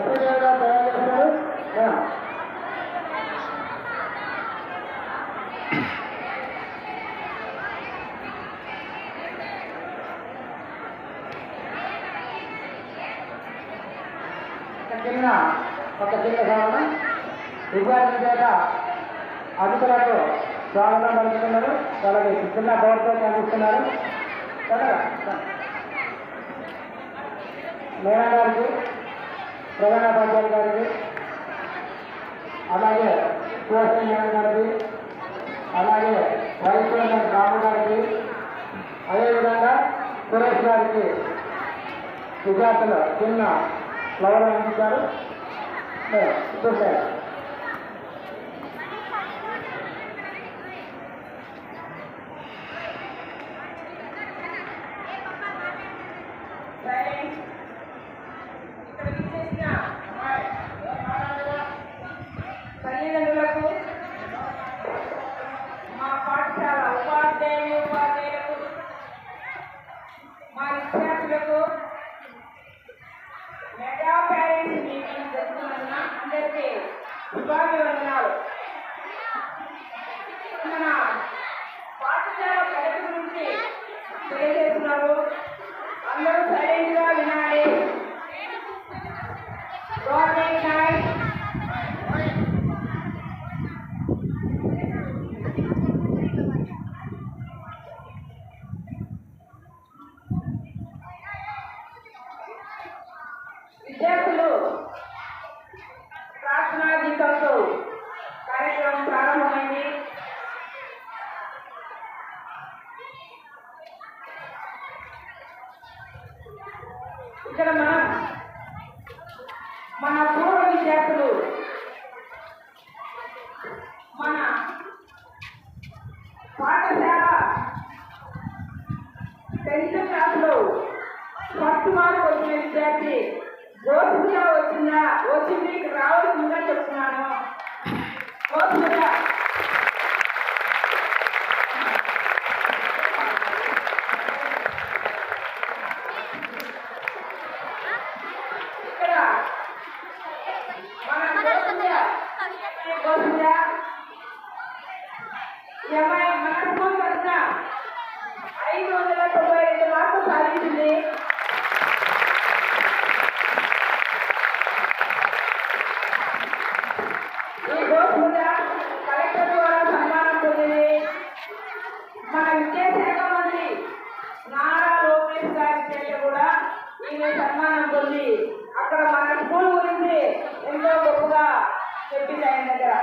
శ్రీమతి లక్ష్మీదేవి తయారు చేస్తారు చిన్న ఒక చిన్న సాధన విద్యార్థి చేత అధికులకు స్వాగతం పలుకుతున్నారు వాళ్ళకి చిన్న గౌరవం కనిపిస్తున్నారు మేడం గారికి ప్రధానోపాధ్యాయులు గారికి అలాగే సుభాష్ గారికి అలాగే వైస్ ప్రెసిడెంట్ రాము గారికి అదేవిధంగా సురేష్ గారికి విద్యార్థులు చిన్న ఫ్లవర్ అందించారు. చూసారు శుభాభివందనాలు మన పాఠశాల ప్రగతి గురించి తెలియజేస్తున్నారు. అందరూ సైలెంట్ వినాలి. గవర్నమెంట్ నైట్ విద్యార్థులు ఇక్కడ మనం మన పూర్వ విద్యార్థులు మన పాఠశాల టెన్త్ క్లాస్లో ఫస్ట్ మార్క్ వచ్చిన విద్యార్థి రోజుగా వచ్చిందా? వచ్చింది రావాల్సిందిగా చెప్తున్నాను. రోజుగా ఇక్కడ మన గోసుగా గోసుగా ఈ అమ్మాయి మన ఐదు వందల తొంభై రెండు మార్కులు సాధించింది. ఈ గోసుగా కలెక్టర్ ద్వారా సన్మానం పొందింది. మన విద్యాశాఖ మంత్రి నారా లోకేష్ గారి కూడా ఈమె సన్మానం పొంది అక్కడ మన స్కూల్ గురించి ఎంతో గొప్పగా చెప్పింది ఆయన దగ్గర.